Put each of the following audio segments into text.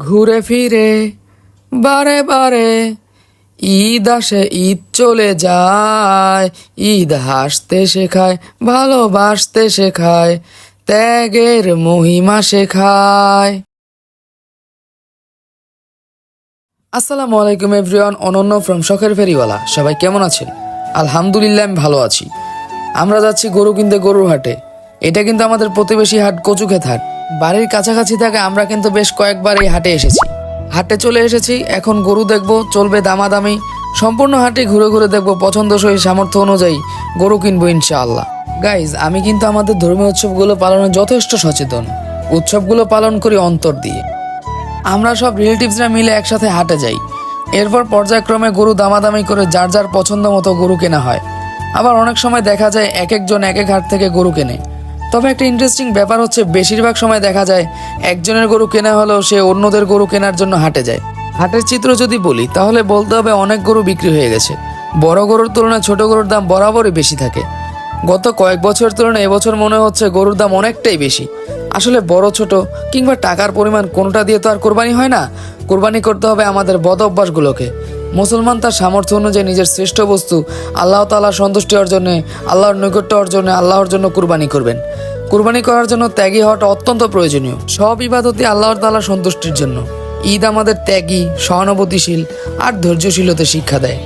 ঘুরে ফিরে, বারে বারে, ঈদ আসে, ঈদ চলে যায়। ঈদ হাসতে শেখায়, ভালোবাসতে শেখায়, ত্যাগের মহিমা শেখায়। আসসালামু আলাইকুম এভরিওয়ান, অনন্য ফ্রম শখের ফেরিওয়ালা। সবাই কেমন আছেন? আলহামদুলিল্লাহ, আমি ভালো আছি। আমরা যাচ্ছি গরু কিনতে গরুর হাটে। এটা কিন্তু আমাদের প্রতিবেশী হাট, কচুক্ষেত হাট। বাড়ির কাছাকাছি থাকে আমরা কিন্তু বেশ কয়েকবার এই হাটে এসেছি। হাটে চলে এসেছি, এখন গরু দেখব, চলবে দামাদামি। সম্পূর্ণ হাটে ঘুরে ঘুরে দেখব পছন্দসই সামর্থ্য অনুযায়ী গরু কিনবো ইনশাআল্লাহ। গাইজ আমি কিন্তু আমাদের ধর্মীয় উৎসবগুলো পালনে যথেষ্ট সচেতন। উৎসবগুলো পালন করি অন্তর দিয়ে। আমরা সব রিলেটিভসরা মিলে একসাথে হাটে যাই। এরপর পর্যায়ক্রমে গরু দামাদামি করে যার যার পছন্দ মতো গরু কেনা হয়। আবার অনেক সময় দেখা যায় এক একজন এক এক হাট থেকে গরু কেনে। তবে একটা ইন্টারেস্টিং ব্যাপার হচ্ছে, বেশিরভাগ সময় দেখা যায়, একজনের গরু কেনা হলেও সে অন্যদের গরু কেনার জন্য হাটে যায়। হাটের চিত্র যদি বলি, তাহলে বলতে হবে অনেক গরু বিক্রি হয়ে গেছে। বড় গরুর তুলনায় ছোট গরুর দাম বরাবরই বেশি থাকে। গত কয়েক বছরের তুলনায় এবছর মনে হচ্ছে গরুর দাম অনেকটাই বেশি। আসলে বড়, ছোট কিংবা টাকার পরিমাণ কোনটা দিয়ে তো আর কোরবানি হয় না? কোরবানি করতে হবে আমাদের বদ অভ্যাসগুলোকে। মুসলমান তার সামর্থ্য অনুযায়ী নিজের শ্রেষ্ঠ বস্তু আল্লাহ তাআলার সন্তুষ্টি অর্জনে, আল্লাহর নৈকট্য অর্জনে আল্লাহর জন্য কুরবানি করবেন। কুরবানি করার জন্য ত্যাগী হওয়াটা অত্যন্ত প্রয়োজনীয়। সব ইবাদতই আল্লাহর তাআলার সন্তুষ্টির জন্য। ঈদ আমাদের ত্যাগী, সহানুভূতিশীল আর ধৈর্যশীলতা শিক্ষা দেয়।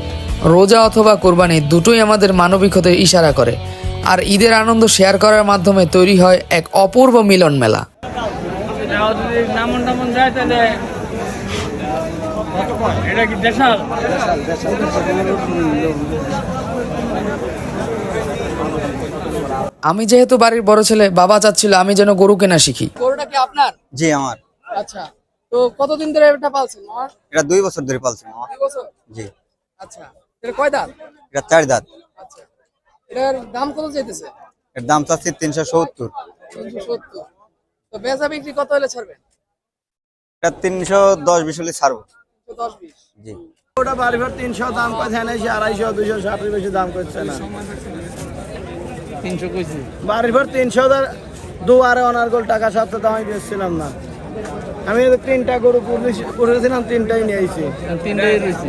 রোজা অথবা কোরবানি দুটোই আমাদের মানবিকতার ইশারা করে। আর ঈদের আনন্দ শেয়ার করার মাধ্যমে তৈরি হয় এক অপূর্ব মিলন মেলা যাও যদি নামন টামন যায় তাহলে এটা কি দেশাল আমি যেহেতু বাড়ির বড় ছেলে বাবা চাচ্ছিল আমি যেন গরু কেনা শিখি। গরুটা কি আপনার? জি আমার। আচ্ছা। তো কতদিন ধরে এটা পালছেন আমার এটা দুই বছর ধরে পালছি মামা। দুই বছর? জি। আচ্ছা। এটা কয় দাঁত? এটা চার দাঁত। আচ্ছা। এটার দাম কত চাইতেছে? এর দাম চাচ্ছি তিনশো সত্তর। তিনশো সত্তর। তো বেচা বিক্রি কত হলে ছাড়বেন? এটা তিনশো দশ বিশ হলে ছাড়বো। জি। ওটা তিনশো দাম করছে এসে আড়াইশো দুইশো ষাটের বেশি দাম করছে না। তিনশো কইছি। বাড়ি ভর তিনশো দুয়ারে অনার্গল টাকা সাথে দাম আমি বেচছিলাম না। আমি তো তিনটা গরু পুষেছি- পুষেছিলাম তিনটাই নিয়ে আইছি। তিনটাই রয়েছে।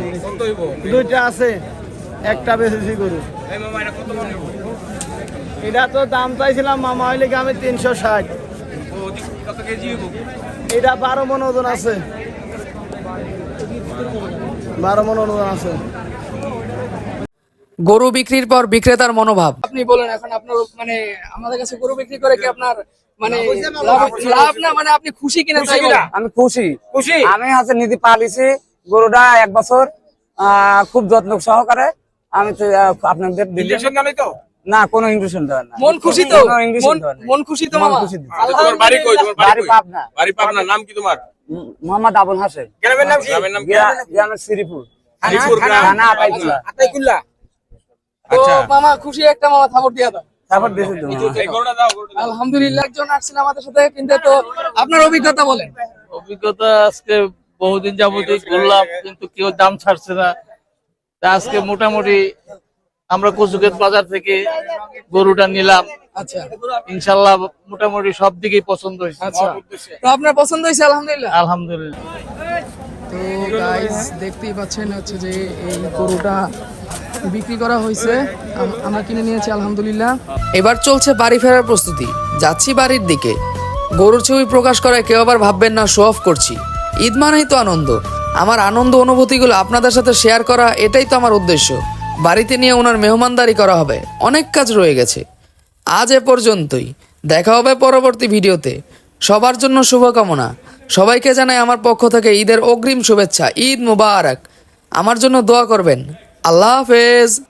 দুইটা আছে একটা বেচেছি গরু। এটা তো দাম চাইছিলাম মামা হইলে কি আমি তিনশো ষাট? এটা বারো মন ওজন আছে। বারো মন ওজন আছে। গরু বিক্রির পর বিক্রেতার মনোভাব। আপনি বলেন এখন আপনার মানে আমাদের কাছে গরু বিক্রি করে কি আপনার মানে লাভ লাভ না মানে আপনি খুশি কিনা তাই আমি খুশি। খুশি? আমি হচ্ছে নিধি পালিছি গরুটা এক বছর আহ, খুব যত্ন সহকারে আমি তো, আপনাদের না কোনো দেওয়া না। মন খুশি তো? মন- খুশি তো মন খুশি তোমার বাড়ি কই? তোমার বাড়ি বাড়ি পাবনা। বাড়ি পাবনা নাম কি তোমার? মোহাম্মদ আবুল হাসেন গ্রামের নাম কি? গ্রামের নাম শ্রীপুর। গ্রাম। থানা আতাইকুলা আতাইকুল্লা তো মামা খুশি একটা মামা থাপড় দিয়া দাও। আলহামদুলিল্লাহ একজন আসছেন আমাদের সাথে কিন্তু তো আপনার অভিজ্ঞতা বলেন। অভিজ্ঞতা আজকে বহুদিন যাবতীয় করলাম কিন্তু কেউ দাম ছাড়ছে না। তা আজকে মোটামুটি আমরা কচুকেত বাজার থেকে গরুটা নিলাম। আচ্ছা। ইনশাল্লাহ মোটামুটি সব দিকেই পছন্দ হয়েছে। আচ্ছা। তো আপনার পছন্দ হয়েছে আলহামদুলিল্লাহ? আলহামদুলিল্লাহ। তো গাইস দেখতেই পাচ্ছেন হচ্ছে যে এই গরুটা বিক্রি করা হয়েছে। আমরা কিনে নিয়েছি আলহামদুলিল্লাহ। এবার চলছে বাড়ি ফেরার প্রস্তুতি। যাচ্ছি বাড়ির দিকে। গরুর ছবি প্রকাশ করায় কেউ আবার ভাববেন না শো অফ করছি। ঈদ মানেই তো আনন্দ। আমার আনন্দ অনুভূতিগুলো আপনাদের সাথে শেয়ার করা এটাই তো আমার উদ্দেশ্য। বাড়িতে নিয়ে ওনার মেহমানদারি করা হবে। অনেক কাজ রয়ে গেছে। আজ এ পর্যন্তই। দেখা হবে পরবর্তী ভিডিওতে। সবার জন্য শুভকামনা। সবাইকে জানাই আমার পক্ষ থেকে ঈদের অগ্রিম শুভেচ্ছা। ঈদ মুবারক। আমার জন্য দোয়া করবেন। আল্লাহ হাফেজ।